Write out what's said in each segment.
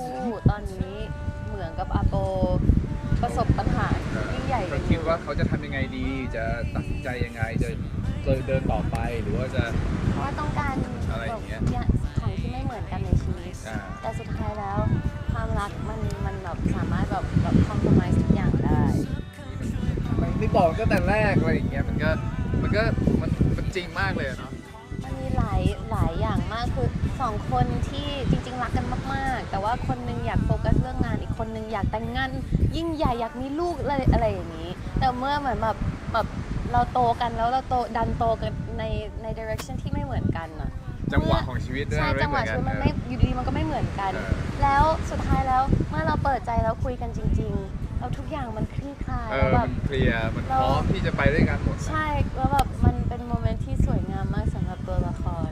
คู่ตอนนี้เหมือนกับอาโปประสบปัญหายิ่งใหญ่ก็กันอคิดยู่ว่าเขาจะทำยังไงดี จะตัดสินใจยังไงจะจะเดินต่อไปหรือว่าจะ เพราะว่าต้องการอะไรอย่างเงี้ย แบบของที่ไม่เหมือนกันในชีวิต อ่า แต่สุดท้ายแล้วความรักมันมันแบบสามารถแบบแบบคอมโพมายทุกอย่างได้ ไม่ไม่บอกตั้งแต่แรกอะไรอย่างเงี้ยมันก็มันก็มันมันจริงมากเลยอะเนาะ มันมีหลายหลายอย่างมากคือสองคนที่จริงๆรั กกันมาก ๆ แต่ว่าคนหนึงอยากโฟกัสเรื่องงานอีกคนหนึงอยากแต่งงานยิ่งใหญ่อยากมีลูกอะไรอะไรอย่างนี้ แต่เมื่อเหมือนแบบแบบเราโตกันแล้วเราโตดันโตกันในในดิเรกชันที่ไม่เหมือนกันอะจังหวะของชีวิตด้วยใช่ไม่จังหเหมืวะอนชีกัวิตมันไม่อยู่ดีๆมันก็ไม่เหมือนกันเออแล้วสุดท้ายแล้วเมื่อเราเปิดใจแล้วคุยกันจริงๆแล้วทุกอย่างมันคลี่คลายเอแล้วอแบมับนเคลียร์มันเราพร้อมที่จะไปด้วยกันหมดใช่แล้วแบบมันเป็นโมเมนต์ที่สวยงามมากสำหรับตัวละคร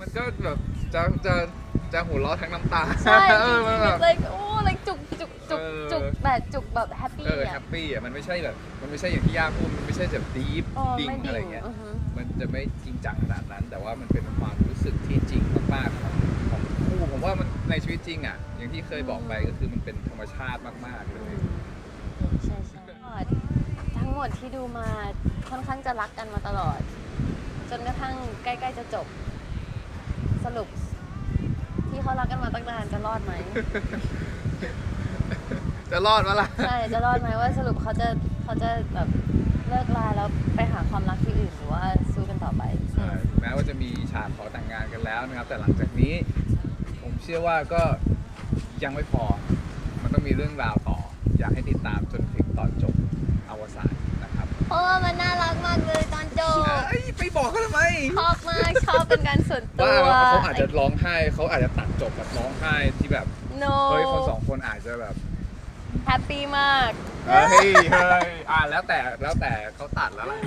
มันก็แบบจะจะ จะหัวเราะทั้งน้ำตาใช่ เออมันแบบเลยโอ้เลยจุกจุกจุกเออ จุกแบบจุกแบบแฮปปี้เออแฮอะปปี้อะมันไม่ใช่แบบมันไม่ใช่อย่างที่ย่าพูดมันไม่ใช่แบบดีฟโอ้ดิ่งไม่อะไรดิ่งเงี้ย อือฮึ มันจะไม่จริงจังขนาดนั้น แต่ว่ามันเป็นความรู้สึกที่จริงมากๆของของคู่ผมว่ามันในชีวิตจริงอะ อย่างที่เคยบอกไปก็คือมันเป็นธรรมชาติมากๆเลย ใช่ใช่ทั้งหมดที่ดูมาค่อนข้างจะรักกันมาตลอด จนกระทั่งใกล้ ๆ จะจบ สรุปที่ เขารักกันมาตั้งนานจะรอดไหมจะรอดวะล่ะ ใช่จะรอดไหมว่าสรุปเขาจะเขาจะแบบเลิกลาแล้วไปหาความรักที่อื่นหรือว่าสู้กันต่อไป ใช่ถึงแม้ว่าจะมีฉากขอแต่งงานกันแล้วนะครับ แต่หลังจากนี้ ผมเชื่อว่าก็ยังไม่พอ มันต้องมีเรื่องราวต่อ ชอบเป็นการส่วนตัวว่าเขาอาจจะร้องไห้เขาอาจจะตัดจบแบบร้องไห้ที่แบบโนเฮ้ยคนสองคนอาจจะแบบแฮปปี้มาก เฮ้ยเฮ้ยอ่าแล้วแต่แล้วแต่เขาตัดแล้วล่ะ